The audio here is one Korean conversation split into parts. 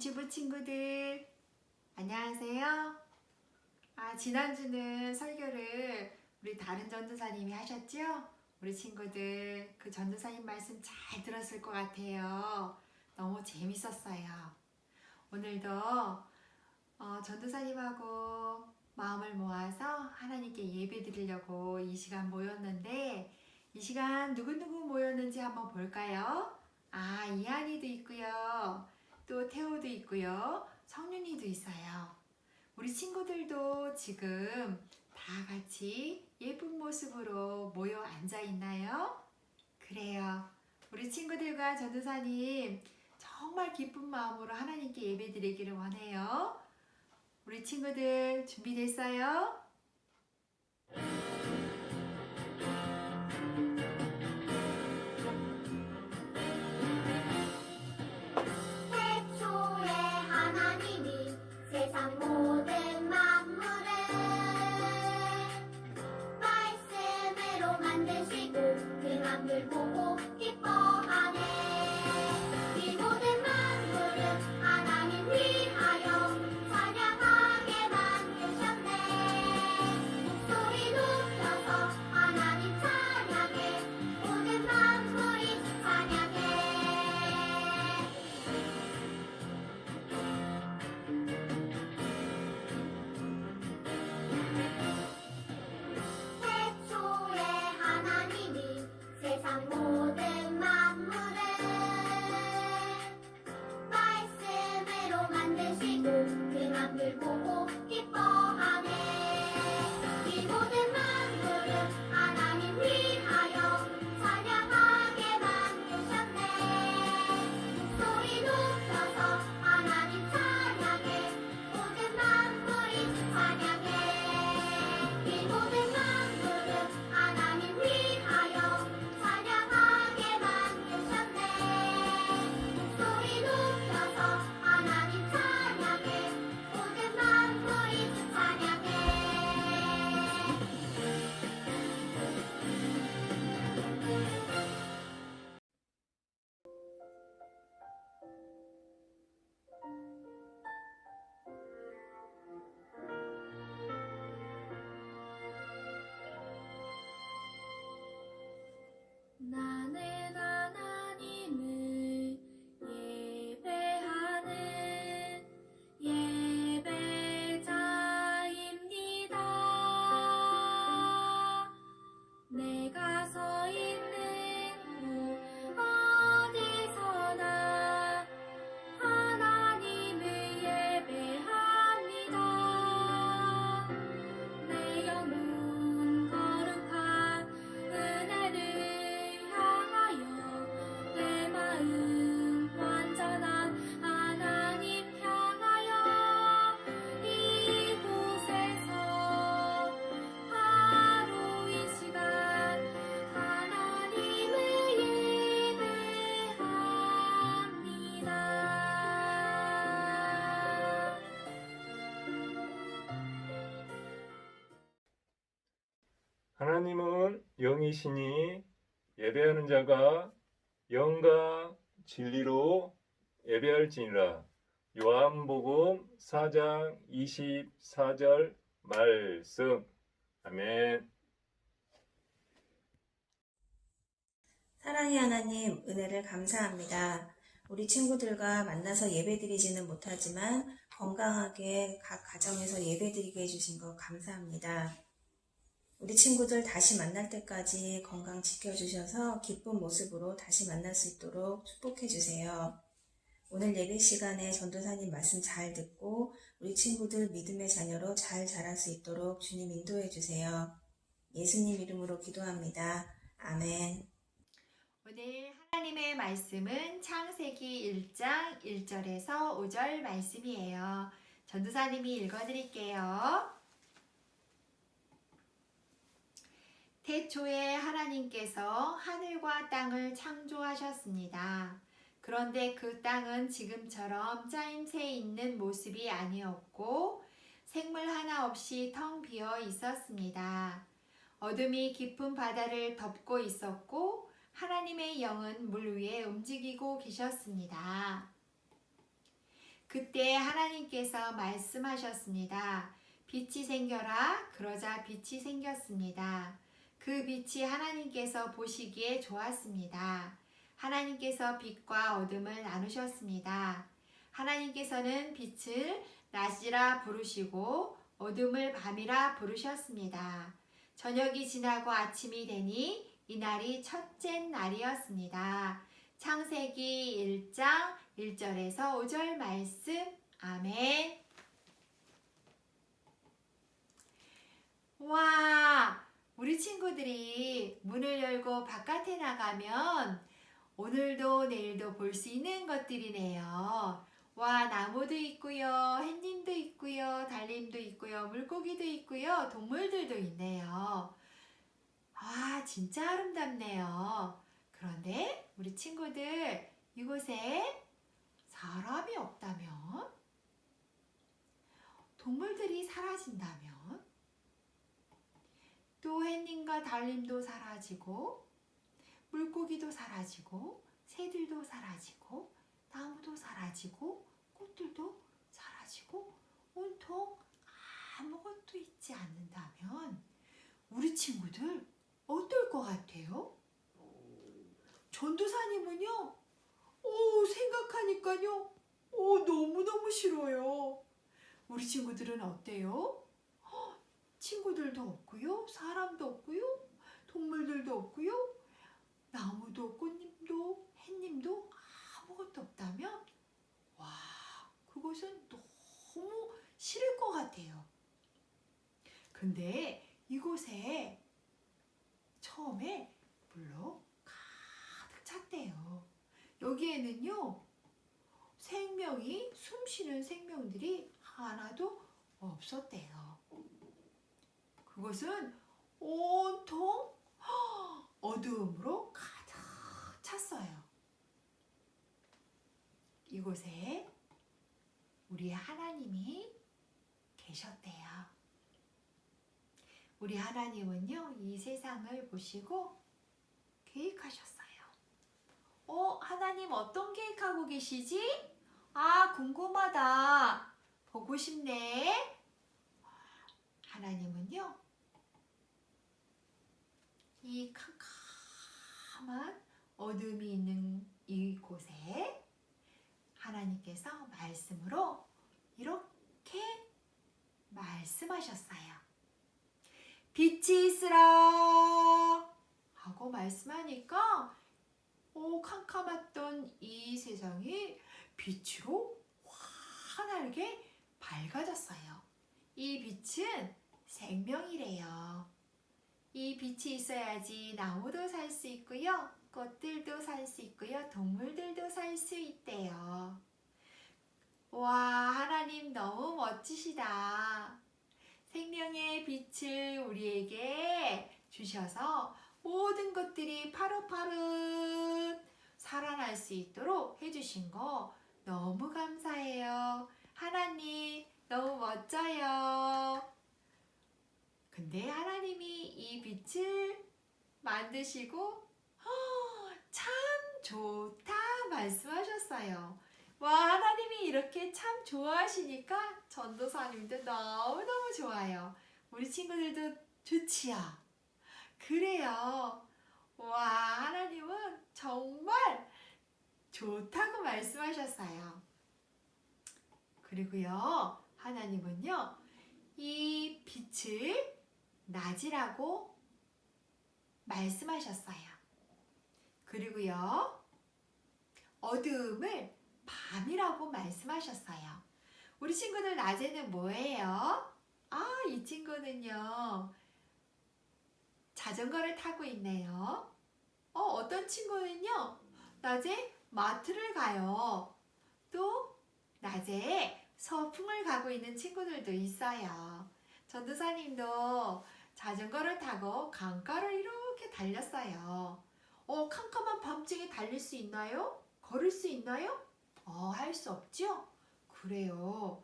유튜브 친구들 안녕하세요. 아 지난주는 설교를 우리 다른 전도사님이 하셨죠? 우리 친구들 그 전도사님 말씀 잘 들었을 것 같아요. 너무 재밌었어요. 오늘도 어, 전도사님하고 마음을 모아서 하나님께 예배 드리려고 이 시간 모였는데 이 시간 누구누구 모였는지 한번 볼까요? 아, 이한이도 있고요. 또 태호도 있고요. 성윤이도 있어요. 우리 친구들도 지금 다 같이 예쁜 모습으로 모여 앉아 있나요? 그래요. 우리 친구들과 전도사님 정말 기쁜 마음으로 하나님께 예배 드리기를 원해요. 우리 친구들 준비됐어요? 하나님은 영이시니 예배하는 자가 영과 진리로 예배할지니라. 요한복음 4장 24절 말씀. 아멘. 사랑의 하나님, 은혜를 감사합니다. 우리 친구들과 만나서 예배드리지는 못하지만 건강하게 각 가정에서 예배드리게 해주신 것 감사합니다. 우리 친구들 다시 만날 때까지 건강 지켜주셔서 기쁜 모습으로 다시 만날 수 있도록 축복해 주세요. 오늘 예배 시간에 전도사님 말씀 잘 듣고 우리 친구들 믿음의 자녀로 잘 자랄 수 있도록 주님 인도해 주세요. 예수님 이름으로 기도합니다. 아멘. 오늘 하나님의 말씀은 창세기 1장 1절에서 5절 말씀이에요. 전도사님이 읽어드릴게요. 태초에 하나님께서 하늘과 땅을 창조하셨습니다. 그런데 그 땅은 지금처럼 짜임새 있는 모습이 아니었고 생물 하나 없이 텅 비어 있었습니다. 어둠이 깊은 바다를 덮고 있었고 하나님의 영은 물 위에 움직이고 계셨습니다. 그때 하나님께서 말씀하셨습니다. 빛이 생겨라. 그러자 빛이 생겼습니다. 그 빛이 하나님께서 보시기에 좋았습니다. 하나님께서 빛과 어둠을 나누셨습니다. 하나님께서는 빛을 낮이라 부르시고 어둠을 밤이라 부르셨습니다. 저녁이 지나고 아침이 되니 이날이 첫째 날이었습니다. 창세기 1장 1절에서 5절 말씀. 아멘. 와, 우리 친구들이 문을 열고 바깥에 나가면 오늘도 내일도 볼 수 있는 것들이네요. 와, 나무도 있고요, 햇님도 있고요, 달님도 있고요, 물고기도 있고요, 동물들도 있네요. 아, 진짜 아름답네요. 그런데 우리 친구들 이곳에 사람이 없다면 동물들이 사라진다면 또 햇님과 달님도 사라지고 물고기도 사라지고 새들도 사라지고 나무도 사라지고 꽃들도 사라지고 온통 아무것도 있지 않는다면 우리 친구들 어떨 것 같아요? 전도사님은요, 오, 생각하니까요, 오, 너무너무 싫어요. 우리 친구들은 어때요? 헉, 친구들도 없고요, 사람도 없고요, 동물들도 없고요, 나무도 꽃님도 햇님도 아무것도 없다면, 와, 그것은 너무 싫을 것 같아요. 근데 이곳에 처음에 물로 가득 찼대요. 여기에는요, 생명이, 숨 쉬는 생명들이 하나도 없었대요. 그것은 온통 어두움으로 가득 찼어요. 이곳에 우리 하나님이 계셨대요. 우리 하나님은요, 이 세상을 보시고 계획하셨어요. 어, 하나님 어떤 계획하고 계시지? 아, 궁금하다. 보고 싶네. 하나님은요, 이 캄캄한 어둠이 있는 이곳에 하나님께서 말씀으로 이렇게 말씀하셨어요. 빛이 있으라 하고 말씀하니까 오 캄캄했던 이 세상이 빛으로 환하게 밝아졌어요. 이 빛은 생명이래요. 이 빛이 있어야지 나무도 살 수 있고요. 꽃들도 살 수 있고요. 동물들도 살 수 있대요. 와, 하나님 너무 멋지시다. 생명의 빛을 우리에게 주셔서 모든 것들이 파릇파릇 살아날 수 있도록 해주신 거 너무 감사해요. 하나님, 너무 멋져요. 근데 하나님 빛을 만드시고 허, 참 좋다 말씀하셨어요. 와 하나님이 이렇게 참 좋아하시니까 전도사님도 너무너무 좋아요. 우리 친구들도 좋지요. 그래요. 와 하나님은 정말 좋다고 말씀하셨어요. 그리고요 하나님은요 이 빛을 낮이라고 말씀하셨어요. 그리고요 어두움을 밤이라고 말씀하셨어요. 우리 친구들 낮에는 뭐예요? 아, 이 친구는요. 자전거를 타고 있네요. 어, 어떤 친구는요. 낮에 마트를 가요. 또 낮에 서풍을 가고 있는 친구들도 있어요. 전도사님도 자전거를 타고 강가를 이렇게 달렸어요. 어, 캄캄한 밤중에 달릴 수 있나요? 걸을 수 있나요? 어, 할 수 없죠? 그래요.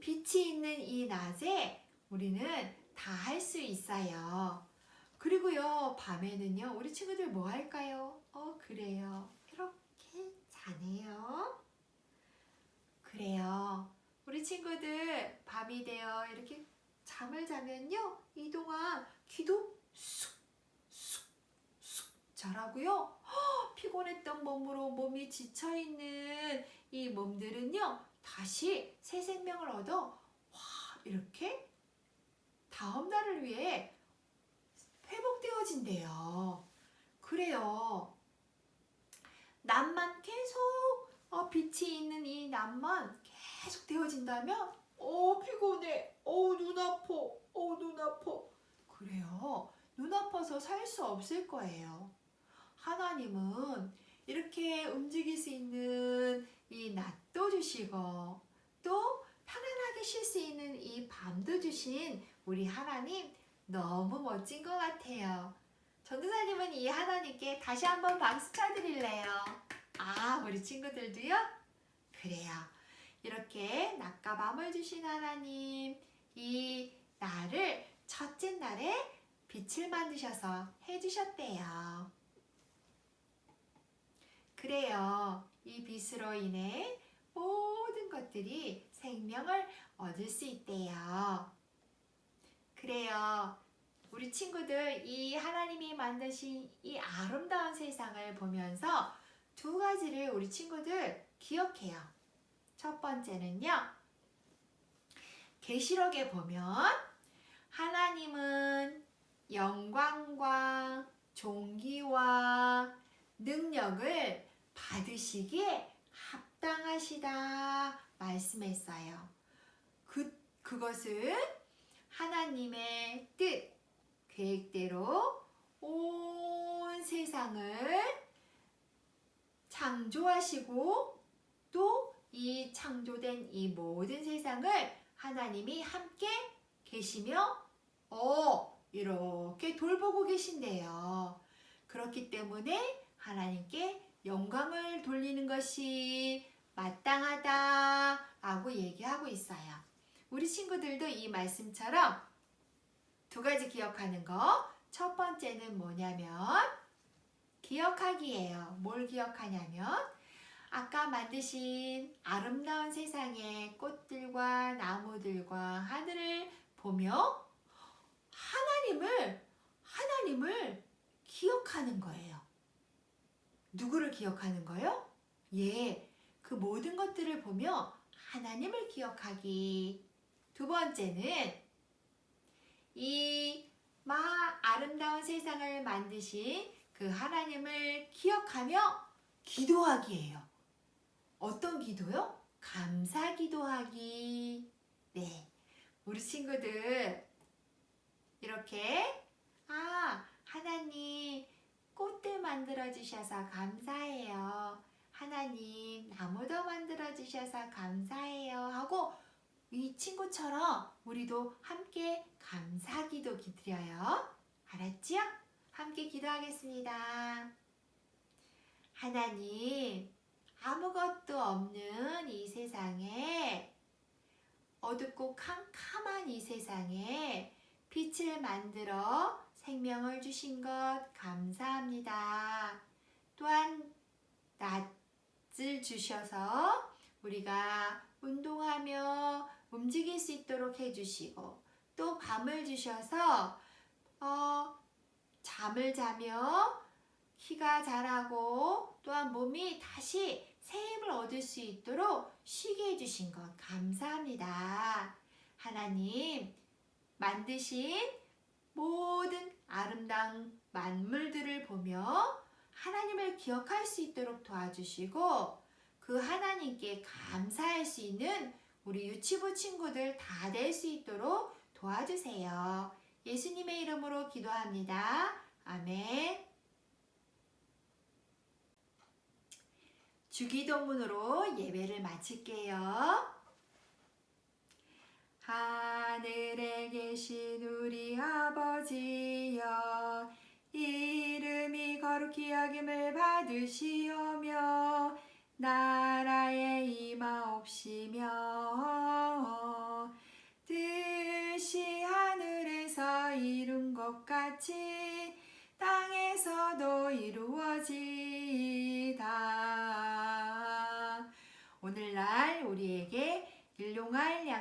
빛이 있는 이 낮에 우리는 다 할 수 있어요. 그리고요, 밤에는요, 우리 친구들 뭐 할까요? 어, 그래요. 이렇게 자네요. 그래요. 친구들 밤이 되어 이렇게 잠을 자면요. 이동안 기도 쑥쑥쑥 자라고요. 허, 피곤했던 몸으로 몸이 지쳐 있는 이 몸들은요. 다시 새 생명을 얻어 와 이렇게 다음 날을 위해 회복되어진대요. 그래요. 낮만 계속 어, 빛이 있는 이 낮만 계속 되어진다면 어 피곤해 어눈 아파. 어눈 아파. 그래요? 눈 아파서 살 수 없을 거예요. 하나님은 이렇게 움직일 수 있는 이 낮도 주시고 또 편안하게 쉴 수 있는 이 밤도 주신 우리 하나님 너무 멋진 것 같아요. 전도사님은 이 하나님께 다시 한번 박수 쳐드릴래요? 아 우리 친구들도요? 그래요. 이렇게 낮과 밤을 주신 하나님, 이 날을 첫째 날에 빛을 만드셔서 해주셨대요. 그래요. 이 빛으로 인해 모든 것들이 생명을 얻을 수 있대요. 그래요. 우리 친구들 이 하나님이 만드신 이 아름다운 세상을 보면서 두 가지를 우리 친구들 기억해요. 첫 번째는요. 계시록에 보면 하나님은 영광과 존귀와 능력을 받으시기에 합당하시다 말씀했어요. 그 그것은 하나님의 뜻 계획대로 온 세상을 창조하시고 또 이 창조된 이 모든 세상을 하나님이 함께 계시며 어 이렇게 돌보고 계신대요. 그렇기 때문에 하나님께 영광을 돌리는 것이 마땅하다라고 얘기하고 있어요. 우리 친구들도 이 말씀처럼 두 가지 기억하는 거. 첫 번째는 뭐냐면 기억하기예요. 뭘 기억하냐면 아까 만드신 아름다운 세상의 꽃들과 나무들과 하늘을 보며 하나님을 하나님을 기억하는 거예요. 누구를 기억하는 거요? 예, 그 모든 것들을 보며 하나님을 기억하기. 두 번째는 이 마 아름다운 세상을 만드신 그 하나님을 기억하며 기도하기예요. 어떤 기도요? 감사 기도하기. 네. 우리 친구들 이렇게 아, 하나님 꽃들 만들어 주셔서 감사해요. 하나님 나무도 만들어 주셔서 감사해요. 하고 이 친구처럼 우리도 함께 감사 기도 드려요. 알았지요? 함께 기도하겠습니다. 하나님, 아무것도 없는 이 세상에 어둡고 캄캄한 이 세상에 빛을 만들어 생명을 주신 것 감사합니다. 또한 낮을 주셔서 우리가 운동하며 움직일 수 있도록 해주시고 또 밤을 주셔서 어, 잠을 자며 키가 자라고 또한 몸이 다시 새 힘을 얻을 수 있도록 쉬게 해주신 것 감사합니다. 하나님 만드신 모든 아름다운 만물들을 보며 하나님을 기억할 수 있도록 도와주시고 그 하나님께 감사할 수 있는 우리 유치부 친구들 다 될 수 있도록 도와주세요. 예수님의 이름으로 기도합니다. 아멘. 주기도문으로 예배를 마칠게요. 하늘에 계신 우리 아버지여 이름이 거룩히 여김을 받으시오며 나라에 임하옵시며 뜻이 하늘에서 이룬 것 같이 땅에서도 이루어지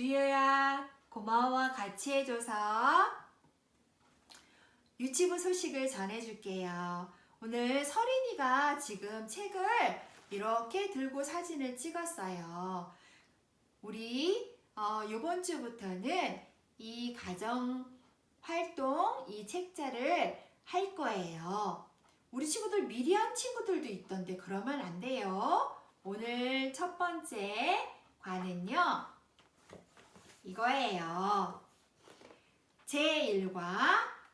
주여야 고마워 같이 해줘서 유치부 소식을 전해줄게요. 오늘 서린이가 지금 책을 이렇게 들고 사진을 찍었어요. 우리 어, 이번 주부터는 이 가정 활동 이 책자를 할 거예요. 우리 친구들 미리 한 친구들도 있던데 그러면 안 돼요. 오늘 첫 번째 과는요. 이거예요. 제1과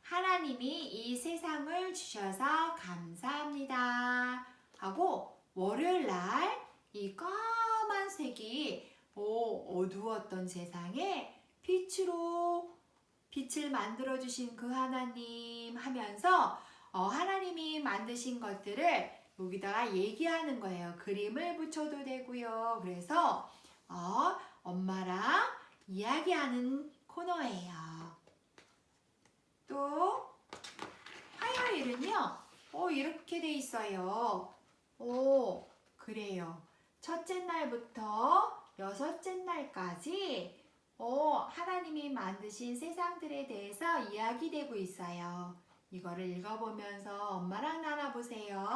하나님이 이 세상을 주셔서 감사합니다. 하고 월요일 날 이 까만 색이 오, 어두웠던 세상에 빛으로 빛을 만들어 주신 그 하나님 하면서 어, 하나님이 만드신 것들을 여기다가 얘기하는 거예요. 그림을 붙여도 되고요. 그래서 어, 엄마랑 이야기하는 코너예요. 또 화요일은요. 어, 이렇게 돼 있어요. 오, 그래요. 첫째 날부터 여섯째 날까지 어, 하나님이 만드신 세상들에 대해서 이야기되고 있어요. 이거를 읽어보면서 엄마랑 나눠보세요.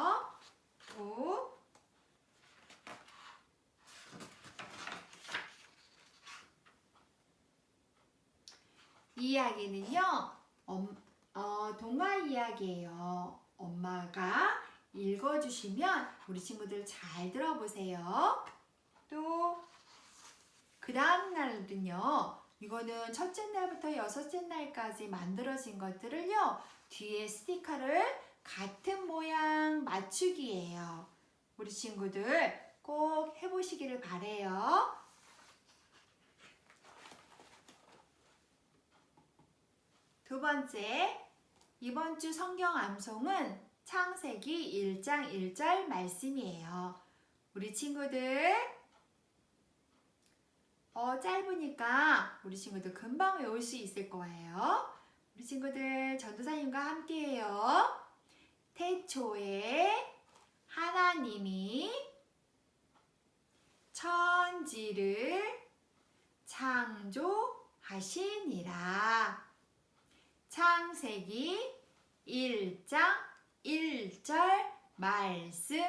오. 이 이야기는요, 엄, 어, 동화 이야기예요. 엄마가 읽어주시면 우리 친구들 잘 들어보세요. 또, 그 다음 날은요, 이거는 첫째 날부터 여섯째 날까지 만들어진 것들을요, 뒤에 스티커를 같은 모양 맞추기예요. 우리 친구들 꼭 해보시기를 바래요. 두 번째, 이번 주 성경 암송은 창세기 1장 1절 말씀이에요. 우리 친구들, 어, 짧으니까 우리 친구들 금방 외울 수 있을 거예요. 우리 친구들 전도사님과 함께해요. 태초에 하나님이 천지를 창조하시니라. 창세기 1장 1절 말씀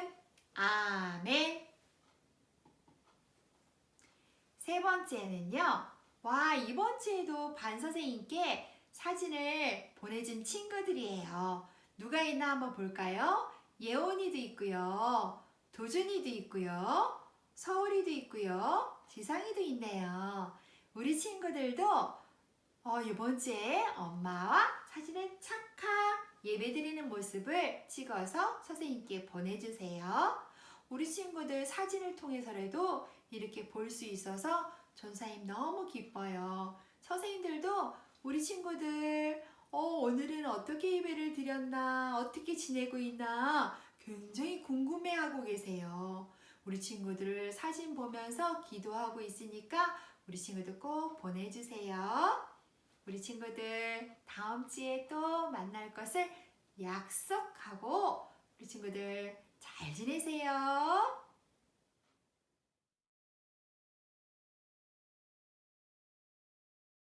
아멘. 세 번째는요. 와, 이번 주에도 반 선생님께 사진을 보내준 친구들이에요. 누가 있나 한번 볼까요? 예원이도 있고요. 도준이도 있고요. 서울이도 있고요. 지상이도 있네요. 우리 친구들도 어, 이번 주에 엄마와 사진을 착각 예배드리는 모습을 찍어서 선생님께 보내주세요. 우리 친구들 사진을 통해서라도 이렇게 볼 수 있어서 전사님 너무 기뻐요. 선생님들도 우리 친구들 어, 오늘은 어떻게 예배를 드렸나, 어떻게 지내고 있나 굉장히 궁금해하고 계세요. 우리 친구들 사진 보면서 기도하고 있으니까 우리 친구들 꼭 보내주세요. 우리 친구들 다음 주에 또 만날 것을 약속하고 우리 친구들 잘 지내세요.